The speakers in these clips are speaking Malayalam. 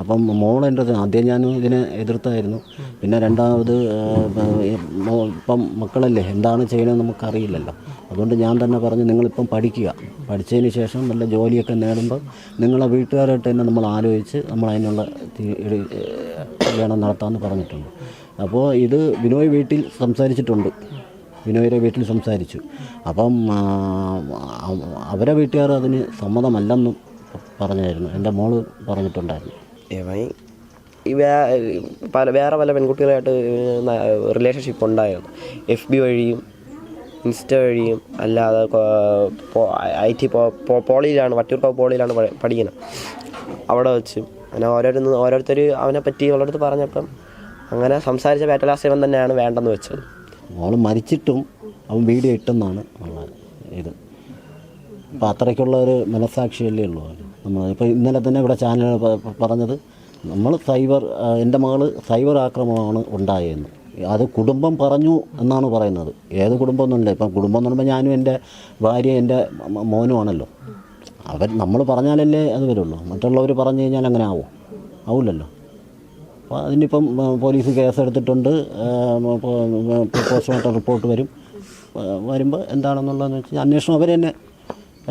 അപ്പം മോൾ എന്റെ ആദ്യം ഞാൻ ഇതിനെ എതിർത്തായിരുന്നു. പിന്നെ രണ്ടാമത് ഇപ്പം മക്കളല്ലേ എന്താണ് ചെയ്യണമെന്ന് നമുക്കറിയില്ലല്ലോ. അതുകൊണ്ട് ഞാൻ തന്നെ പറഞ്ഞു നിങ്ങളിപ്പം പഠിക്കുക. പഠിച്ചതിന് ശേഷം നല്ല ജോലിയൊക്കെ നേടുമ്പോൾ നിങ്ങളെ വീട്ടുകാരായിട്ട് തന്നെ നമ്മൾ ആലോചിച്ച് നമ്മൾ അതിനുള്ള കല്യാണം നടത്താമെന്ന് പറഞ്ഞിട്ടുണ്ട്. അപ്പോൾ ഇത് ബിനോയ് വീട്ടിൽ സംസാരിച്ചിട്ടുണ്ട്. ബിനോയുടെ വീട്ടിൽ സംസാരിച്ചു. അപ്പം അവരെ വീട്ടുകാർ അതിന് സമ്മതമല്ലെന്നും പറഞ്ഞായിരുന്നു. എന്റെ മോൾ പറഞ്ഞിട്ടുണ്ടായിരുന്നു. ഇവൻ ഈ പല വേറെ പല പെൺകുട്ടികളായിട്ട് റിലേഷൻഷിപ്പ് ഉണ്ടായിരുന്നു എഫ് ബി വഴിയും ഇൻസ്റ്റ വഴിയും അല്ലാതെ ഐ ടി പോളിയിലാണ് വട്ടിയൂർക്കാവ് പോളിയിലാണ് പഠി- പഠിക്കുന്നത് അവിടെ വെച്ച് അങ്ങനെ ഓരോരുന്ന് ഓരോരുത്തർ അവനെ പറ്റി അവളടുത്ത് പറഞ്ഞപ്പം അങ്ങനെ സംസാരിച്ച പേറ്റലാസേവൻ തന്നെയാണ് വേണ്ടെന്ന് വെച്ചത്. അവൾ മരിച്ചിട്ടും അവൻ വീഡിയോ ഇട്ടെന്നാണ് ഇത്. അപ്പോൾ അത്രയ്ക്കുള്ള ഒരു മനസ്സാക്ഷിയല്ലേ ഉള്ളൂ. നമ്മൾ ഇപ്പോൾ ഇന്നലെ തന്നെ ഇവിടെ ചാനൽ പറഞ്ഞത് നമ്മൾ സൈബർ എന്റെ മകൾ സൈബർ ആക്രമണമാണ് ഉണ്ടായതെന്ന് അത് കുടുംബം പറഞ്ഞു എന്നാണ് പറയുന്നത്. ഏത് കുടുംബം ഒന്നുമില്ല ഇപ്പം കുടുംബം എന്ന് പറയുമ്പോൾ ഞാനും എന്റെ ഭാര്യ എന്റെ മോനുമാണല്ലോ. അവർ നമ്മൾ പറഞ്ഞാലല്ലേ അത് വരുള്ളൂ. മറ്റുള്ളവർ പറഞ്ഞു കഴിഞ്ഞാൽ അങ്ങനെ ആവും. ആവില്ലല്ലോ. അപ്പോൾ അതിനിപ്പം പോലീസ് കേസെടുത്തിട്ടുണ്ട്. പോസ്റ്റ്മോർട്ടം റിപ്പോർട്ട് വരും. വരുമ്പോൾ എന്താണെന്നുള്ളതെന്ന് വെച്ചാൽ അന്വേഷണം അവർ തന്നെ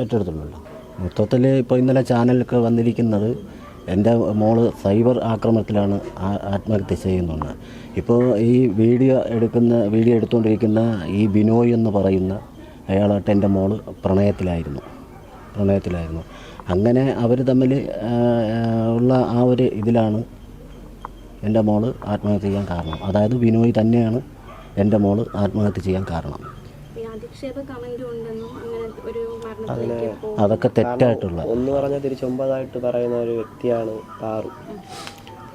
ഏറ്റെടുത്തിട്ടുള്ളൂ മൊത്തത്തിൽ ഇപ്പോൾ ഇന്നലെ ചാനലൊക്കെ വന്നിരിക്കുന്നത് എന്റെ മോൾ സൈബർ ആക്രമണത്തിലാണ് ആത്മഹത്യ ചെയ്യുന്നത് ഇപ്പോൾ ഈ വീഡിയോ എടുക്കുന്ന വീഡിയോ എടുത്തുകൊണ്ടിരിക്കുന്ന ഈ ബിനോയ് എന്ന് പറയുന്ന അയാളായിട്ട് എന്റെ മോൾ പ്രണയത്തിലായിരുന്നു. പ്രണയത്തിലായിരുന്നു. അങ്ങനെ അവർ തമ്മിൽ ഉള്ള ആ ഒരു ഇതിലാണ് എന്റെ മോൾ ആത്മഹത്യ ചെയ്യാൻ കാരണം. അതായത് ബിനോയ് തന്നെയാണ് എന്റെ മോൾ ആത്മഹത്യ ചെയ്യാൻ കാരണം. കമന്റും ഉണ്ടെന്നും അങ്ങനെ ഒരു മരണത്തിലേക്ക് അതൊക്കെ തെറ്റായിട്ടുള്ള ഒന്ന് പറഞ്ഞാൽ തിരിച്ചൊമ്പതായിട്ട് പറയുന്ന ഒരു വ്യക്തിയാണ് പാറു.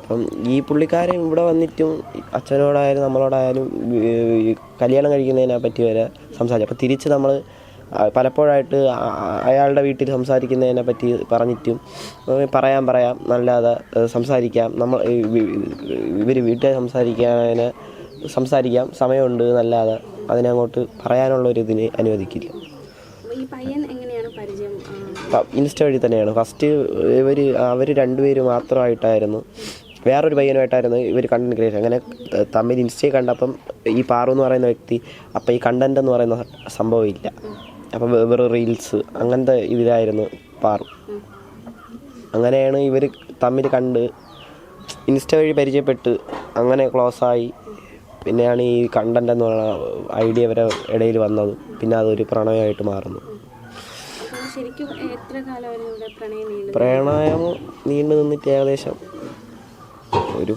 അപ്പം ഈ പുള്ളിക്കാരൻ ഇവിടെ വന്നിട്ടും അച്ഛനോടായാലും നമ്മളോടായാലും കല്യാണം കഴിക്കുന്നതിനെ പറ്റി വരെ സംസാരിച്ചു. അപ്പം തിരിച്ച് നമ്മൾ പലപ്പോഴായിട്ട് അയാളുടെ വീട്ടിൽ സംസാരിക്കുന്നതിനെ പറ്റി പറഞ്ഞിട്ടും പറയാൻ പറയാം പറയാം നല്ലാതെ സംസാരിക്കാം. നമ്മൾ ഇവർ വീട്ടിൽ സംസാരിക്കാനെ സംസാരിക്കാം. സമയമുണ്ട് നല്ലാതെ. അതിനങ്ങോട്ട് പറയാനുള്ള ഒരു ഇതിന് അനുവദിക്കില്ല ഇൻസ്റ്റ വഴി തന്നെയാണ്. ഫസ്റ്റ് ഇവർ അവർ രണ്ടുപേര് മാത്രമായിട്ടായിരുന്നു. വേറൊരു പയ്യനുമായിട്ടായിരുന്നു ഇവർ കണ്ടന്റ് ക്രിയേഷൻ അങ്ങനെ തമ്മിൽ ഇൻസ്റ്റയിൽ കണ്ടപ്പം ഈ പാറു എന്ന് പറയുന്ന വ്യക്തി അപ്പം ഈ കണ്ടന്റ് എന്ന് പറയുന്ന സംഭവം ഇല്ല അപ്പം വെറും റീൽസ് അങ്ങനത്തെ ഇതിലായിരുന്നു പാറു. അങ്ങനെയാണ് ഇവർ തമ്മിൽ കണ്ട് ഇൻസ്റ്റ വഴി പരിചയപ്പെട്ട് അങ്ങനെ ക്ലോസ് ആയി. പിന്നെയാണ് ഈ കണ്ടന്റ് എന്ന് പറയുന്ന ഐഡിയ വരെ ഇടയിൽ വന്നത്. പിന്നെ അതൊരു പ്രണയമായിട്ട് മാറുന്നു. പ്രണയം നീണ്ടു നിന്നിട്ട് ഏകദേശം ഒരു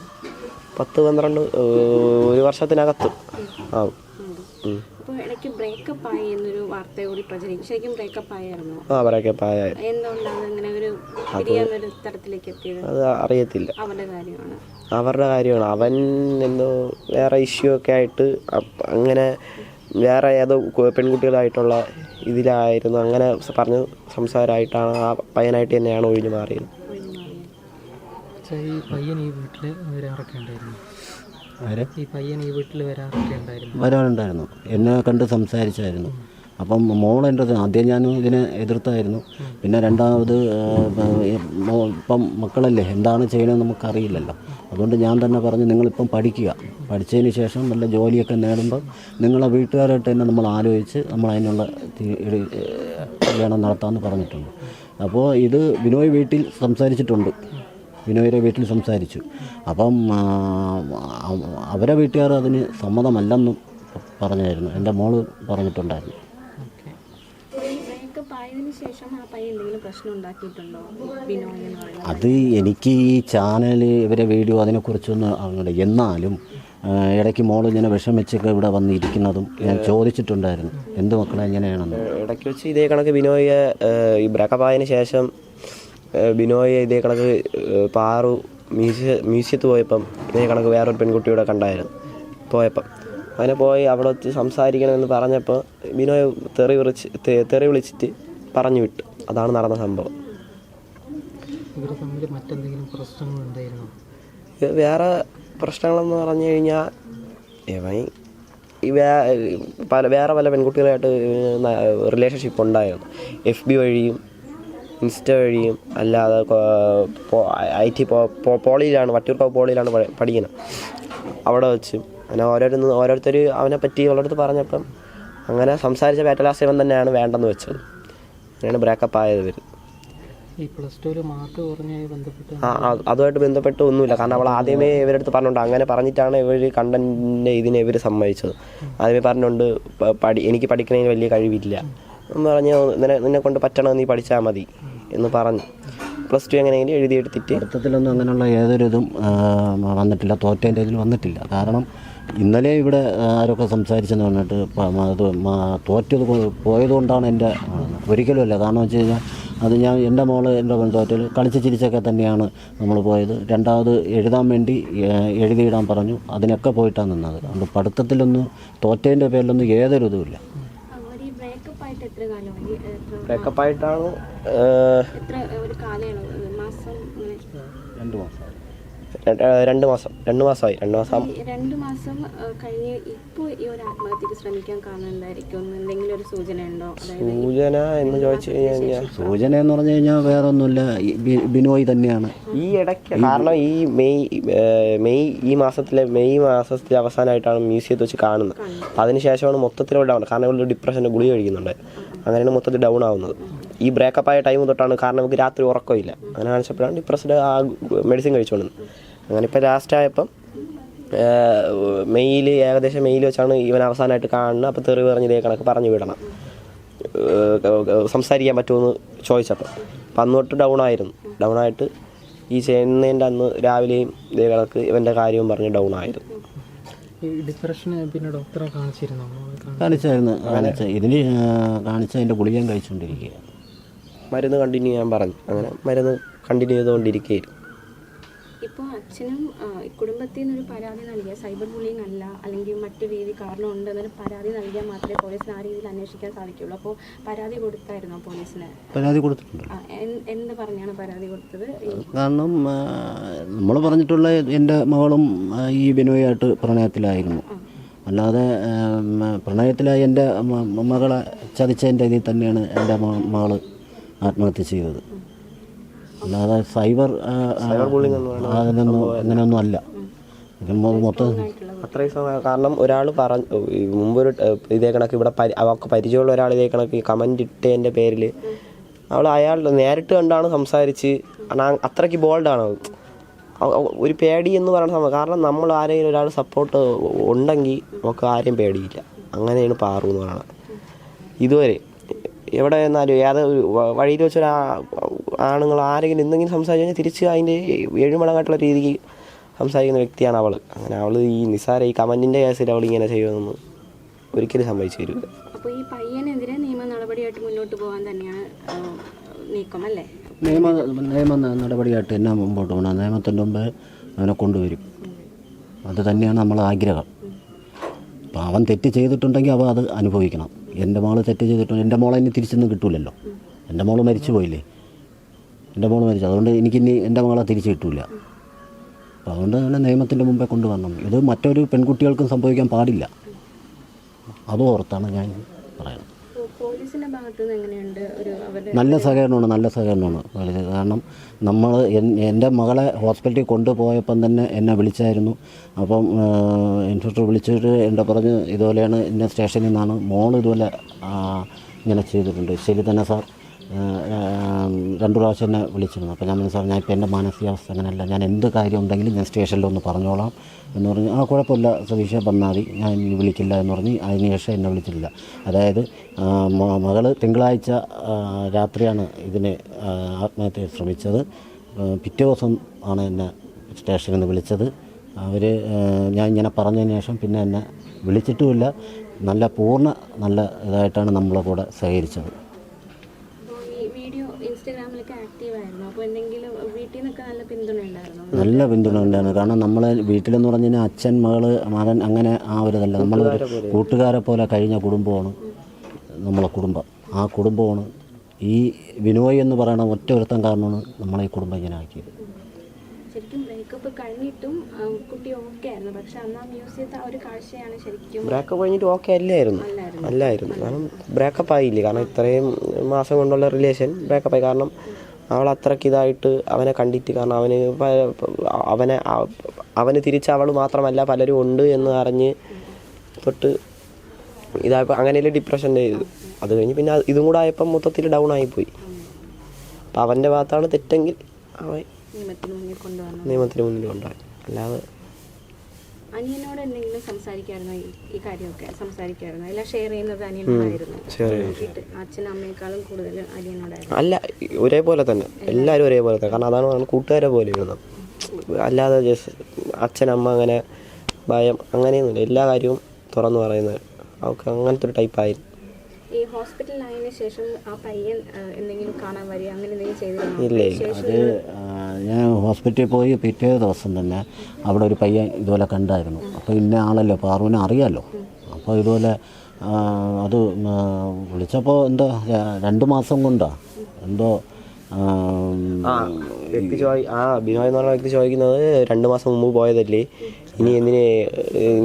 പത്ത് പന്ത്രണ്ട് ഒരു വർഷത്തിനകത്ത്. ആവും ബ്രേക്കപ്പ് ആയി എന്നൊരു വാർത്ത കൂടി പ്രചരിക്കും. ശരിക്കും ബ്രേക്കപ്പ് ആയായിരുന്നു? ആ ബ്രേക്കപ്പ് ആയായിരുന്നു. എന്തുകൊണ്ടാണ് ഒരു തരത്തിലേക്ക് എത്തിയത്? അത് അറിയത്തില്ല. അവരുടെ കാര്യമാണ്. അവരുടെ കാര്യമാണ്. അവൻ എന്തോ വേറെ ഇഷ്യൂ ഒക്കെ ആയിട്ട് അങ്ങനെ വേറെ ഏതോ പെൺകുട്ടികളായിട്ടുള്ള ഇതിലായിരുന്നു. അങ്ങനെ പറഞ്ഞ് സംസാരമായിട്ടാണ് ആ പയ്യനായിട്ട് തന്നെയാണ് ഒഴിഞ്ഞു മാറിയത്. ഈ പയ്യൻ ഈ വീട്ടിൽ വരാറൊക്കെ ഉണ്ടായിരുന്നു. ഈ പയ്യൻ ഈ വീട്ടിൽ വരാറൊക്കെ ഉണ്ടായിരുന്നു. വരാനുണ്ടായിരുന്നു എന്നെ കണ്ട് സംസാരിച്ചായിരുന്നു. അപ്പം മോൾ എന്റെ ആദ്യം ഞാൻ ഇതിനെ എതിർത്തായിരുന്നു. പിന്നെ രണ്ടാമത് ഇപ്പം മക്കളല്ലേ എന്താണ് ചെയ്യണമെന്ന് നമുക്കറിയില്ലല്ലോ. അതുകൊണ്ട് ഞാൻ തന്നെ പറഞ്ഞു നിങ്ങളിപ്പം പഠിക്കുക. പഠിച്ചതിന് ശേഷം നല്ല ജോലിയൊക്കെ നേടുമ്പോൾ നിങ്ങളെ വീട്ടുകാരായിട്ട് തന്നെ നമ്മൾ ആലോചിച്ച് നമ്മൾ അതിനുള്ള കല്യാണം നടത്താമെന്ന് പറഞ്ഞിട്ടുണ്ട്. അപ്പോൾ ഇത് ബിനോയ് വീട്ടിൽ സംസാരിച്ചിട്ടുണ്ട്. ബിനോയുടെ വീട്ടിൽ സംസാരിച്ചു. അപ്പം അവരെ വീട്ടുകാർ അതിന് സമ്മതമല്ലെന്നും പറഞ്ഞായിരുന്നു. എന്റെ മോൾ പറഞ്ഞിട്ടുണ്ടായിരുന്നു ഓക്കെ ഈ ബ്രേക്കപ്പ് ആയതിനു ശേഷം ആ പയ്യൻ എന്തെങ്കിലും പ്രശ്നം ഉണ്ടാക്കിയിട്ടുണ്ടോ? ബിനോയ് എന്ന് പറയുന്നത്. അത് എനിക്ക് ഈ ചാനൽ ഇവരെ വീഡിയോ അതിനെക്കുറിച്ചൊന്നും അങ്ങനെ എന്നാലും ഇടയ്ക്ക് മോൾ ഇങ്ങനെ വിഷമിച്ചൊക്കെ ഇവിടെ വന്നിരിക്കുന്നതും ഞാൻ ചോദിച്ചിട്ടുണ്ടായിരുന്നു. എന്ത് മക്കളെ എങ്ങനെയാണെന്ന്. ഇടയ്ക്ക് വെച്ച് ഇതേ കണക്ക് ബിനോയ് ഈ ബ്രേക്കപ്പ് ആയതിനു ശേഷം ബിനോയ് ഇതേ കണക്ക് പാറു മ്യൂസിയ മ്യൂസിയത്ത് പോയപ്പം ഇതേ കണക്ക് വേറൊരു പെൺകുട്ടിയുടെ കണ്ടായിരുന്നു. പോയപ്പം. അങ്ങനെ പോയി അവിടെ വെച്ച് സംസാരിക്കണമെന്ന് പറഞ്ഞപ്പോൾ ബിനോയ് തെറി വിളിച്ച് തെറി വിളിച്ചിട്ട് പറഞ്ഞു വിട്ടു അതാണ് നടന്ന സംഭവം. ഇവർ തമ്മിൽ മറ്റെന്തെങ്കിലും പ്രശ്നങ്ങളുണ്ടായിരുന്നോ വേറെ പ്രശ്നങ്ങളെന്ന് പറഞ്ഞു കഴിഞ്ഞാൽ ഇവൻ ഈ വേ- പല വേറെ പല പെൺകുട്ടികളായിട്ട് റിലേഷൻഷിപ്പ് ഉണ്ടായിരുന്നു. എഫ് ബി വഴിയും ഇൻസ്റ്റ വഴിയും അല്ലാതെ ഐ ടി പോളിയിലാണ് വട്ടിയൂർക്കാവ് പോളിയിലാണ് പഠി- പഠിക്കുന്നത്. അവിടെ വെച്ച് അങ്ങനെ ഓരോരുന്ന് ഓരോരുത്തർ അവനെ പറ്റി അവളടുത്ത് പറഞ്ഞപ്പം അങ്ങനെ സംസാരിച്ച ബാറ്റലാസ് ഇവൻ തന്നെയാണ് വേണ്ടെന്ന് വെച്ചത്. അങ്ങനെയാണ് ബ്രേക്കപ്പ് ആയത് ഇവർ ഈ പ്ലസ് ടുവിൽ മാർക്ക് കുറഞ്ഞായി ബന്ധപ്പെട്ട് ആ ആ, അതുമായിട്ട് ബന്ധപ്പെട്ട് ഒന്നുമില്ല. കാരണം അവൾ ആദ്യമേ ഇവരടുത്ത് പറഞ്ഞിട്ടുണ്ട്. അങ്ങനെ പറഞ്ഞിട്ടാണ് ഇവർ കണ്ടന്റിന്റെ ഇതിനെ ഇവർ സമ്മതിച്ചത്. ആദ്യമേ പറഞ്ഞുകൊണ്ട് പ- പഠി എനിക്ക് പഠിക്കുന്നതിന് വലിയ കഴിവില്ല. എന്ന് പറഞ്ഞു നിന്നെ നിന്നെ കൊണ്ട് പറ്റണം നീ പഠിച്ചാൽ മതി എന്ന് പറഞ്ഞു. പ്ലസ് ടു എങ്ങനെയെങ്കിലും എഴുതിയെടുത്തിട്ട് പഠിത്തത്തിലൊന്നും അങ്ങനെയുള്ള ഏതൊരു ഇതും ആ, വന്നിട്ടില്ല. തോറ്റേന്റെ ഇതിൽ വന്നിട്ടില്ല. കാരണം ഇന്നലെ ഇവിടെ ആരൊക്കെ സംസാരിച്ചെന്ന് പറഞ്ഞിട്ട് അത് തോറ്റത് പോയതുകൊണ്ടാണ് എന്റെ ഒരിക്കലും അല്ല. കാരണം വെച്ച് കഴിഞ്ഞാൽ അത് ഞാൻ എന്റെ മോൾ എന്റെ തോറ്റൽ കളിച്ച് ചിരിച്ചൊക്കെ തന്നെയാണ് നമ്മൾ പോയത്. രണ്ടാമത് എഴുതാൻ വേണ്ടി എഴുതിയിടാൻ പറഞ്ഞു. അതിനൊക്കെ പോയിട്ടാണ് നിന്നത്. അതുകൊണ്ട് പഠിത്തത്തിലൊന്നും തോറ്റേന്റെ പേരിലൊന്നും ഏതൊരു ഇതുമില്ല. ബ്രേക്കപ്പായിട്ടാണ് ഈ ബ്രേക്കപ്പ് ആയിട്ട് എത്ര കാലമായി ബ്രേക്കപ്പ് ആയിട്ടാണ് എത്ര ഒരു കാലയളവ്? മാസം രണ്ട് മാസം. രണ്ട് മാസം രണ്ട് മാസമായി രണ്ട് മാസം രണ്ട് മാസം കഴിഞ്ഞ് ഇപ്പോൾ ഈ ഒരു ആത്മഹത്യക്ക് ശ്രമിക്കാൻ കാരണം എന്തായിരിക്കും? എന്തെങ്കിലും ഒരു സൂചന ഉണ്ടോ അതായത് സൂചന എന്ന് ചോദിച്ചു കഴിഞ്ഞാൽ സൂചന എന്ന് പറഞ്ഞു കഴിഞ്ഞാൽ വേറെ ഒന്നുമില്ല ബിനോയ് തന്നെയാണ്. ഈ ഇടയ്ക്ക് കാരണം ഈ മെയ് മെയ് ഈ മാസത്തിലെ മെയ് മാസത്തിലെ അവസാനമായിട്ടാണ് മ്യൂസിയത്തിൽ വെച്ച് കാണുന്നത്. അപ്പം അതിനുശേഷമാണ് മൊത്തത്തിൽ ഡൗൺ കാരണം ഒരു ഡിപ്രഷന്റെ ഗുളി കഴിക്കുന്നുണ്ട്. അങ്ങനെയാണ് മൊത്തത്തിൽ ഡൗൺ ആവുന്നത്. ഈ ബ്രേക്കപ്പ് ആയ ടൈം തൊട്ടാണ് കാരണം നമുക്ക് രാത്രി ഉറക്കമില്ല. അങ്ങനെ കാണിച്ചപ്പോഴാണ് ഡിപ്രസ്ഡ് ആ മെഡിസിൻ കഴിച്ചുകൊണ്ടിരുന്നത് അങ്ങനെ ഇപ്പോൾ ലാസ്റ്റ് ആയപ്പം മെയിൽ ഏകദേശം മെയിൽ വെച്ചാണ് ഇവൻ അവസാനമായിട്ട് കാണുന്നത്. അപ്പോൾ തെറി പറഞ്ഞ് ഇതേ കണക്ക് പറഞ്ഞു വിടണം. സംസാരിക്കാൻ പറ്റുമെന്ന് ചോദിച്ചപ്പോൾ അപ്പം അന്ന് തൊട്ട് ഡൗൺ ആയിരുന്നു. ഡൗൺ ആയിട്ട് ഈ ചെയ്യുന്നതിന്റെ അന്ന് രാവിലെയും ഇതേ കണക്ക് ഇവന്റെ കാര്യവും പറഞ്ഞ് ഡൗൺ ആയിരുന്നു. ഡിപ്രഷന് പിന്നെ ഡോക്ടറെ കാണിച്ചിരുന്നു? കാണിച്ചായിരുന്നു. കാണിച്ച ഇതിന് കാണിച്ച അതിന്റെ ഗുളികയും കഴിച്ചുകൊണ്ടിരിക്കുക മരുന്ന് കണ്ടിന്യൂ ചെയ്യാൻ പറഞ്ഞു. അങ്ങനെ മരുന്ന് കണ്ടിന്യൂ ചെയ്തുകൊണ്ടിരിക്കുകയായിരുന്നു. ഇപ്പോൾ അച്ഛനും കുടുംബത്തിൽ നിന്നൊരു പരാതി നൽകിയ സൈബർ ബുള്ളിങ് അല്ല അല്ലെങ്കിൽ മറ്റു രീതി കാരണം ഉണ്ടെന്നൊരു പരാതി നൽകിയാൽ മാത്രമേ പോലീസിന് ആ രീതിയിൽ അന്വേഷിക്കാൻ സാധിക്കുള്ളൂ അപ്പോൾ പരാതി കൊടുത്തായിരുന്നു പോലീസിന്? പരാതി കൊടുത്തിട്ടുണ്ട്. എന്ത് പറഞ്ഞാണ് പരാതി കൊടുത്തത്? കാരണം നമ്മൾ പറഞ്ഞിട്ടുള്ള എന്റെ മകളും ഈ ബിനോയായിട്ട് പ്രണയത്തിലായിരുന്നു. അല്ലാതെ പ്രണയത്തിലായി എന്റെ മകളെ ചതിച്ചതിന്റെ ഇതിൽ തന്നെയാണ് എന്റെ മകൾ മകൾ ആത്മഹത്യ ചെയ്തത്. അല്ലാതെ സൈബർ ആ, ആ, അതിനൊന്നും അങ്ങനെയൊന്നും അല്ല. മൊത്തം അത്രയും സമയം കാരണം ഒരാൾ പറഞ്ഞു മുമ്പൊരു ഇതേ കണക്ക് ഇവിടെ പരി അവർക്ക് പരിചയമുള്ള ഒരാൾ ഇതേ കണക്ക് കമന്റ് ഇട്ടതിന്റെ പേരിൽ അവൾ അയാൾ നേരിട്ട് കണ്ടാണ് സംസാരിച്ച് അത്രയ്ക്ക് ബോൾഡാണ് ഒരു പേടി എന്ന് പറയുന്ന സംഭവം. കാരണം നമ്മൾ ആരെങ്കിലും ഒരാൾ സപ്പോർട്ട് ഉണ്ടെങ്കിൽ നമുക്ക് ആരെയും പേടിയില്ല. അങ്ങനെയാണ് പാറു എന്ന് പറയുന്നത്. ഇതുവരെ എവിടെ എന്നാലും ഏത് ഒരു വ- വഴിയിൽ വെച്ചൊരു ആണുങ്ങൾ ആരെങ്കിലും എന്തെങ്കിലും സംസാരിച്ചു കഴിഞ്ഞാൽ തിരിച്ച് അതിന്റെ ഏഴുമടങ്ങായിട്ടുള്ള രീതിക്ക് സംസാരിക്കുന്ന വ്യക്തിയാണ് അവൾ. അങ്ങനെ അവൾ ഈ നിസാര ഈ കമന്റിന്റെ കേസിൽ അവൾ ഇങ്ങനെ ചെയ്യുമെന്ന് ഒരിക്കലും സംഭവിച്ചു തരില്ല അപ്പോൾ ഈ പയ്യനെതിരെ നിയമ നടപടിയായിട്ട് മുന്നോട്ട് പോകാൻ തന്നെയാണ് നീക്കം അല്ലേ? നിയമ നിയമ നടപടിയായിട്ട് എന്നാ മുമ്പോട്ട് പോകണം നിയമത്തിന്റെ മുമ്പ് അവനെ കൊണ്ടുവരും. അത് തന്നെയാണ് നമ്മളെ ആഗ്രഹം. അപ്പോൾ അവൻ തെറ്റ് ചെയ്തിട്ടുണ്ടെങ്കിൽ അവൻ അത് അനുഭവിക്കണം. എന്റെ മോൾ തെറ്റ് ചെയ്തിട്ടുണ്ട്. എന്റെ മോളെ ഇനി തിരിച്ചൊന്നും കിട്ടൂലല്ലോ. എന്റെ മോൾ മരിച്ചു പോയില്ലേ എന്റെ മോൾ മരിച്ചു. അതുകൊണ്ട് എനിക്കിനി എന്റെ മകളെ തിരിച്ചു കിട്ടൂല. അപ്പോൾ അതുകൊണ്ട് തന്നെ നിയമത്തിന്റെ മുമ്പേ കൊണ്ടുവരണം. ഇത് മറ്റൊരു പെൺകുട്ടികൾക്കും സംഭവിക്കാൻ പാടില്ല. അതും ഓർത്താണ് ഞാൻ പറയുന്നത്. നല്ല സഹകരണമാണ് നല്ല സഹകരണമാണ്. കാരണം നമ്മൾ എന്റെ മകളെ ഹോസ്പിറ്റലിൽ കൊണ്ടുപോയപ്പം തന്നെ എന്നെ വിളിച്ചായിരുന്നു. അപ്പം ഇൻസ്പെക്ടർ വിളിച്ചിട്ട് എന്റെ പറഞ്ഞ് ഇതുപോലെയാണ് ഇന്ന സ്റ്റേഷനിൽ നിന്നാണ് മോൾ ഇതുപോലെ ഇങ്ങനെ ചെയ്തിട്ടുണ്ട്. ശരി തന്നെ സാർ. രണ്ട് പ്രാവശ്യം എന്നെ വിളിച്ചിരുന്നു. അപ്പോൾ ഞാൻ പറഞ്ഞു സാർ ഞാൻ ഇപ്പോൾ എന്റെ മാനസികാവസ്ഥ അങ്ങനെയല്ല. ഞാൻ എന്ത് കാര്യം ഉണ്ടെങ്കിലും ഞാൻ സ്റ്റേഷനിൽ ഒന്ന് പറഞ്ഞോളാം എന്ന് പറഞ്ഞ്. ആ കുഴപ്പമില്ല സതീഷ വന്നാൽ മതി. ഞാൻ ഇനി വിളിക്കില്ല എന്ന് പറഞ്ഞ്. അതിന് ശേഷം എന്നെ വിളിച്ചില്ല അതായത് മകൾ തിങ്കളാഴ്ച രാത്രിയാണ് ഇതിന് ആത്മഹത്യ ശ്രമിച്ചത്. പിറ്റേ ദിവസം ആണ് എന്നെ സ്റ്റേഷനിൽ നിന്ന് വിളിച്ചത്. അവർ ഞാൻ ഇങ്ങനെ പറഞ്ഞതിന് ശേഷം പിന്നെ എന്നെ വിളിച്ചിട്ടുമില്ല. നല്ല പൂർണ നല്ല ഇതായിട്ടാണ് നമ്മളെ കൂടെ സഹകരിച്ചത്. ഇൻസ്റ്റഗ്രാമിലൊക്കെ ആക്റ്റീവ് ആയിരുന്നു. അപ്പോൾ എന്തെങ്കിലും വീട്ടിൽ നിന്നൊക്കെ നല്ല പിന്തുണ ഉണ്ടായിരുന്നു? നല്ല പിന്തുണ ഉണ്ടായിരുന്നു. കാരണം നമ്മളെ വീട്ടിലെന്ന് പറഞ്ഞു കഴിഞ്ഞാൽ അച്ഛൻ മകൾ മകൻ അങ്ങനെ ആ ഒരു ഇതല്ല. നമ്മളൊരു കൂട്ടുകാരെ പോലെ. കഴിഞ്ഞ കുടുംബമാണ് നമ്മളെ കുടുംബം. ആ കുടുംബമാണ് ഈ വിനോയ് എന്ന് പറയുന്ന ഒറ്റ ഒരുത്തം കാരണമാണ് നമ്മളെ ഈ കുടുംബം ഇങ്ങനെ ആക്കിയത്. ശരിക്കും ബ്രേക്കപ്പ് കഴിഞ്ഞിട്ടും കുട്ടി ഓക്കെ ആയിരുന്നു. പക്ഷെ അന്ന് ആ മ്യൂസിയത്തെ ആ ഒരു കാഴ്ചയാണ് ശരിക്കും ബ്രേക്കപ്പ് കഴിഞ്ഞിട്ട് ഓക്കെ അല്ലായിരുന്നു. അല്ലായിരുന്നു. കാരണം ബ്രേക്കപ്പ് ആയില്ലേ? കാരണം ഇത്രയും മാസം കൊണ്ടുള്ള റിലേഷൻ ബ്രേക്കപ്പ് ആയി. കാരണം അവൾ അത്രയ്ക്ക് ഇതായിട്ട് അവനെ കണ്ടിട്ട് കാരണം അവന് അവനെ അവ- അവന് തിരിച്ച് അവൾ മാത്രമല്ല പലരും ഉണ്ട് എന്ന് അറിഞ്ഞ് തൊട്ട് ഇതായപ്പോൾ അങ്ങനെയല്ലേ ഡിപ്രഷന്റെ ഇത്. അത് കഴിഞ്ഞ് പിന്നെ ഇതും കൂടെ ആയപ്പോൾ മൊത്തത്തിൽ ഡൗൺ ആയിപ്പോയി അപ്പം അവന്റെ ഭാഗത്താണ് തെറ്റെങ്കിൽ അവൻ നിയമത്തിന് മുന്നിൽ കൊണ്ടുവന്നു നിയമത്തിന് മുന്നിൽ കൊണ്ടുപോയി. അല്ലാതെ അനിയനോട് എന്തെങ്കിലും സംസാരിക്കായിരുന്നോ ഈ- ഈ കാര്യമൊക്കെ? സംസാരിക്കായിരുന്നോ? എല്ലാം ഷെയർ ചെയ്യുന്നത് അനിയനോടായിരുന്നു share അച്ഛനും അമ്മയെക്കാളും കൂടുതൽ അനിയനോടായിരുന്നു അല്ല ഒരേപോലെ തന്നെ. എല്ലാവരും ഒരേപോലെ തന്നെ. കാരണം അതാണ് പറഞ്ഞത് കൂട്ടുകാരെ പോലെ ഇരുന്നത്. അല്ലാതെ ജസ്റ്റ് അച്ഛനമ്മ അങ്ങനെ ഭയം അങ്ങനെയൊന്നുമില്ല. എല്ലാ കാര്യവും തുറന്നു പറയുന്നത് അവർക്ക് അങ്ങനത്തെ ഒരു ടൈപ്പായിരുന്നു ഈ ഹോസ്പിറ്റലിലായതിനു ശേഷം ആ പയ്യൻ ആ, എന്തെങ്കിലും കാണാൻ വരിക അങ്ങനെ എന്തെങ്കിലും ചെയ്തിരുന്നോ? ഇല്ല ഇല്ല. അത് ആ, ഞാൻ ഹോസ്പിറ്റലിൽ പോയി പിറ്റേ ദിവസം തന്നെ അവിടെ ഒരു പയ്യൻ ഇതുപോലെ കണ്ടായിരുന്നു. അപ്പോൾ ഇന്ന ആളല്ലോ? പാർവിനെ അറിയാമല്ലോ അപ്പോൾ ഇതുപോലെ അത് വിളിച്ചപ്പോൾ എന്തോ രണ്ട് മാസം കൊണ്ടാ. എന്തോ വ്യക്തി ചോദി ആ ബിനോയ് എന്ന് പറഞ്ഞ വ്യക്തി ചോദിക്കുന്നത് രണ്ട് മാസം മുമ്പ് പോയതല്ലേ? ഇനി എന്തിന്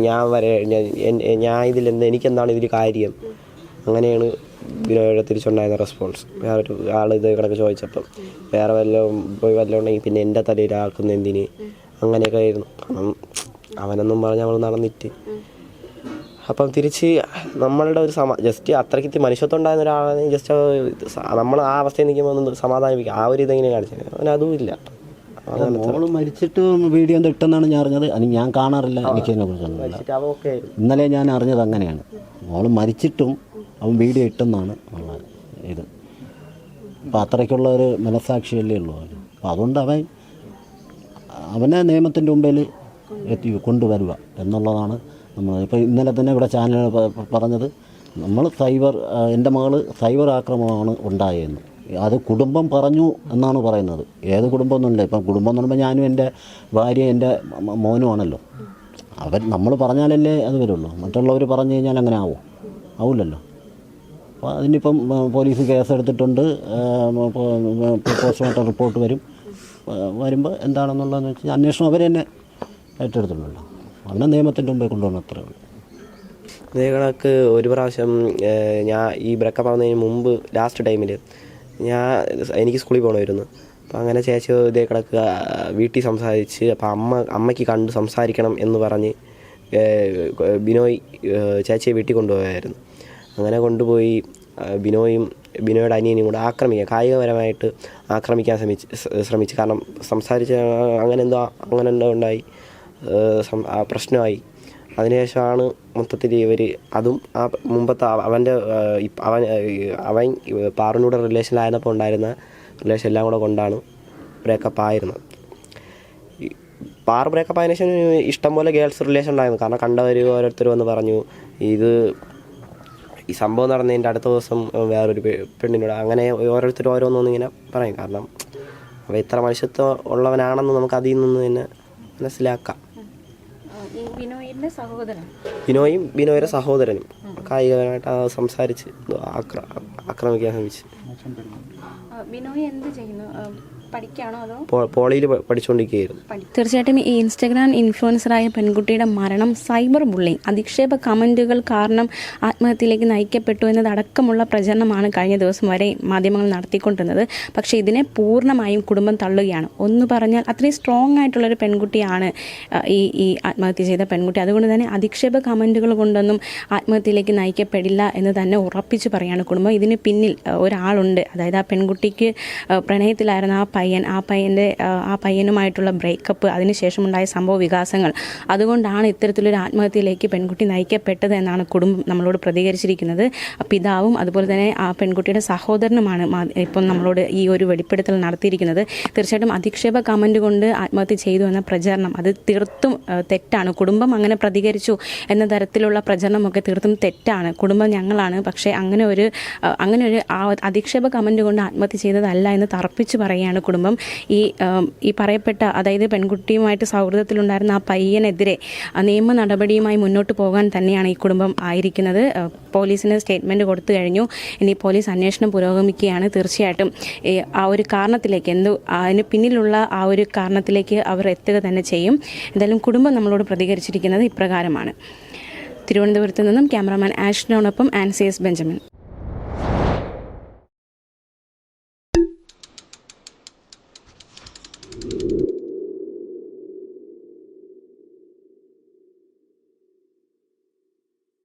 ഞാൻ വരെ ഞാൻ- ഇതിലെന്ത് എനിക്കെന്താണ് ഇതിൽ കാര്യം? അങ്ങനെയാണ് ബിനോയുടെ തിരിച്ചുണ്ടായിരുന്ന റെസ്പോൺസ് വേറൊരു ആൾ ഇത് കണക്ക് ചോദിച്ചപ്പം വേറെ വല്ലതും പോയി വല്ലതും ഉണ്ടെങ്കിൽ പിന്നെ എന്റെ തലയിൽ ആക്കുന്ന എന്തിന്? അങ്ങനെയൊക്കെ ആയിരുന്നു. കാരണം അവനൊന്നും പറഞ്ഞ് നമ്മൾ നടന്നിട്ട്. അപ്പം തിരിച്ച് നമ്മളുടെ ഒരു സമ ജസ്റ്റ് അത്രയ്ക്ക് മനുഷ്യത്വം ഉണ്ടായിരുന്ന ഒരാളാണെങ്കിൽ ജസ്റ്റ് നമ്മൾ ആ അവസ്ഥയിൽ നിൽക്കുമ്പോൾ ഒന്ന് സമാധാനിപ്പിക്കുക. ആ ഒരു ഇതെങ്ങനെ കാണിച്ചത്? അവൻ അതും ഇല്ല. മോൾ മരിച്ചിട്ട് വീഡിയോ എന്തോ ഇട്ടെന്നാണ് ഞാൻ അറിഞ്ഞത്. അത് ഞാൻ കാണാറില്ല ആയിരുന്നു. ഇന്നലെ ഞാൻ അറിഞ്ഞത് അങ്ങനെയാണ്. മോൾ മരിച്ചിട്ടും അവൻ വീഡിയോ ഇട്ടെന്നാണ് ഉള്ള ഇത്. അപ്പോൾ അത്രയ്ക്കുള്ള ഒരു മനസാക്ഷിയല്ലേ ഉള്ളൂ അവന്. അപ്പോൾ അതുകൊണ്ട് അവൻ അവനെ നിയമത്തിന്റെ മുമ്പിൽ എത്തി കൊണ്ടുവരിക എന്നുള്ളതാണ് നമ്മൾ ഇപ്പോൾ ഇന്നലെ തന്നെ ഇവിടെ ചാനൽ പറഞ്ഞത് നമ്മൾ സൈബർ എന്റെ മകൾ സൈബർ ആക്രമണമാണ് ഉണ്ടായതെന്ന് അത് കുടുംബം പറഞ്ഞു എന്നാണ് പറയുന്നത്. ഏത് കുടുംബം ഒന്നുമില്ല ഇപ്പം കുടുംബം എന്ന് പറയുമ്പോൾ ഞാനും എന്റെ ഭാര്യ എന്റെ മോനുമാണല്ലോ അവർ നമ്മൾ പറഞ്ഞാലല്ലേ അത് വരുള്ളൂ. മറ്റുള്ളവർ പറഞ്ഞു കഴിഞ്ഞാൽ അങ്ങനെ ആവുമോ ആവില്ലല്ലോ. അപ്പോൾ അതിനിപ്പം പോലീസ് കേസെടുത്തിട്ടുണ്ട്. പോസ്റ്റ്മോർട്ടം റിപ്പോർട്ട് വരും. വരുമ്പോൾ എന്താണെന്നുള്ളതെന്ന് വെച്ചാൽ അന്വേഷണം അവർ തന്നെ ഏറ്റെടുത്തിട്ടുണ്ടല്ലോ. അന്ന് നിയമത്തിന്റെ മുമ്പേ കൊണ്ടുവന്ന അത്രേ ഉള്ളൂ. ഇതേ ഒരു പ്രാവശ്യം ഞാൻ ഈ ബ്രേക്കപ്പ് ആവുന്നതിന് മുമ്പ് ലാസ്റ്റ് ടൈമിൽ ഞാൻ എനിക്ക് സ്കൂളിൽ പോകണമായിരുന്നു അപ്പോൾ അങ്ങനെ ചേച്ചി ഇതേ കിടക്കുക വീട്ടിൽ സംസാരിച്ച് അപ്പോൾ അമ്മ അമ്മയ്ക്ക് കണ്ട് സംസാരിക്കണം എന്ന് പറഞ്ഞ് ബിനോയ് ചേച്ചിയെ വീട്ടിൽ കൊണ്ടുപോയായിരുന്നു. അങ്ങനെ കൊണ്ടുപോയി ബിനോയും ബിനോയുടെ അനിയനും കൂടെ ആക്രമിക്കുക കായികപരമായിട്ട് ആക്രമിക്കാൻ ശ്രമിച്ച് ശ്രമിച്ചു. കാരണം സംസാരിച്ച് അങ്ങനെ എന്തോ അങ്ങനെ എന്തോ ഉണ്ടായി. പ്രശ്നമായി. അതിനുശേഷമാണ് മൊത്തത്തിൽ ഇവർ അതും ആ മുമ്പത്തെ അവ- അവന്റെ അവൻ അവൻ പാറിനൂടെ റിലേഷനിലായിരുന്നപ്പോൾ ഉണ്ടായിരുന്ന റിലേഷൻ എല്ലാം കൂടെ കൊണ്ടാണ് ബ്രേക്കപ്പ് ആയിരുന്നത്. പാർ ബ്രേക്കപ്പ് ആയതിനു ശേഷം ഇഷ്ടംപോലെ ഗേൾസ് റിലേഷൻ ഉണ്ടായിരുന്നു. കാരണം കണ്ടവർ ഓരോരുത്തർ വന്ന് പറഞ്ഞു ഇത് ഈ സംഭവം നടന്നതിന്റെ അടുത്ത ദിവസം വേറൊരു പെണ്ണിനോട് അങ്ങനെ ഓരോരുത്തർ ഓരോന്നൊന്നും ഇങ്ങനെ പറയും. കാരണം അവ ഇത്ര മനുഷ്യത്വം ഉള്ളവനാണെന്ന് നമുക്ക് അതിൽ നിന്ന് തന്നെ മനസ്സിലാക്കാം. ബിനോയും ബിനോയുടെ സഹോദരനും കായികപരമായിട്ട് സംസാരിച്ച് ആക്രമിക്കാൻ ശ്രമിച്ചു. ബിനോയ് എന്ത് ചെയ്യുന്നു? പഠിക്കാണോ അതോ പോളിയിൽ പഠിച്ചുകൊണ്ടിരിക്കുകയായിരുന്നു തീർച്ചയായിട്ടും ഈ ഇൻസ്റ്റഗ്രാം ഇൻഫ്ലുവൻസറായ പെൺകുട്ടിയുടെ മരണം സൈബർ ബുള്ളിംഗ് അധിക്ഷേപ കമന്റുകൾ കാരണം ആത്മഹത്യയിലേക്ക് നയിക്കപ്പെട്ടു എന്നതടക്കമുള്ള പ്രചരണമാണ് കഴിഞ്ഞ ദിവസം വരെ മാധ്യമങ്ങൾ നടത്തിക്കൊണ്ടിരുന്നത്. പക്ഷേ ഇതിനെ പൂർണമായും കുടുംബം തള്ളുകയാണ്. ഒന്ന് പറഞ്ഞാൽ അത്രയും സ്ട്രോങ് ആയിട്ടുള്ളൊരു പെൺകുട്ടിയാണ് ഈ ഈ ആത്മഹത്യ ചെയ്ത പെൺകുട്ടി. അതുകൊണ്ട് തന്നെ അധിക്ഷേപ കമന്റുകൾ കൊണ്ടൊന്നും ആത്മഹത്യയിലേക്ക് നയിക്കപ്പെടില്ല എന്ന് തന്നെ ഉറപ്പിച്ച് പറയാണ് കുടുംബം. ഇതിന് പിന്നിൽ ഒരാളുണ്ട്. അതായത് ആ പെൺകുട്ടിക്ക് പ്രണയത്തിലായിരുന്ന ആ പയ്യൻ ആ പയ്യന്റെ ആ, പയ്യനുമായിട്ടുള്ള ബ്രേക്കപ്പ് അതിനുശേഷമുണ്ടായ സംഭവ വികാസങ്ങൾ. അതുകൊണ്ടാണ് ഇത്തരത്തിലൊരു ആത്മഹത്യയിലേക്ക് പെൺകുട്ടി നയിക്കപ്പെട്ടത് എന്നാണ് കുടുംബം നമ്മളോട് പ്രതികരിച്ചിരിക്കുന്നത്. പിതാവും അതുപോലെ തന്നെ ആ പെൺകുട്ടിയുടെ സഹോദരനുമാണ് ഇപ്പം നമ്മളോട് ഈ ഒരു വെളിപ്പെടുത്തൽ നടത്തിയിരിക്കുന്നത്. തീർച്ചയായിട്ടും അധിക്ഷേപ കമന്റ് കൊണ്ട് ആത്മഹത്യ ചെയ്തു എന്ന പ്രചരണം അത് തീർത്തും തെറ്റാണ്. കുടുംബം അങ്ങനെ പ്രതികരിച്ചു എന്ന തരത്തിലുള്ള പ്രചരണമൊക്കെ തീർത്തും തെറ്റാണ്. കുടുംബം ഞങ്ങളാണ്. പക്ഷേ അങ്ങനെ ഒരു അങ്ങനെ ഒരു അധിക്ഷേപ കമന്റ് കൊണ്ട് ആത്മഹത്യ ചെയ്തതല്ല എന്ന് തറപ്പിച്ച് പറയുകയാണ് കുടുംബം. ഈ ഈ പറയപ്പെട്ട അതായത് പെൺകുട്ടിയുമായിട്ട് സൗഹൃദത്തിലുണ്ടായിരുന്ന ആ പയ്യനെതിരെ നിയമ നടപടിയുമായി മുന്നോട്ട് പോകാൻ തന്നെയാണ് ഈ കുടുംബം ആയിരിക്കുന്നത്. പോലീസിന് സ്റ്റേറ്റ്മെന്റ് കൊടുത്തു കഴിഞ്ഞു. ഇനി പോലീസ് അന്വേഷണം പുരോഗമിക്കുകയാണ് തീർച്ചയായിട്ടും. ആ ഒരു കാരണത്തിലേക്ക് എന്തു അതിന് പിന്നിലുള്ള ആ ഒരു കാരണത്തിലേക്ക് അവർ എത്തുക തന്നെ ചെയ്യും. എന്തായാലും കുടുംബം നമ്മളോട് പ്രതികരിച്ചിരിക്കുന്നത് ഇപ്രകാരമാണ്. തിരുവനന്തപുരത്ത് നിന്നും ക്യാമറാമാൻ ആഷ്നോടൊപ്പം ആൻസിയസ് ബെഞ്ചമിൻ.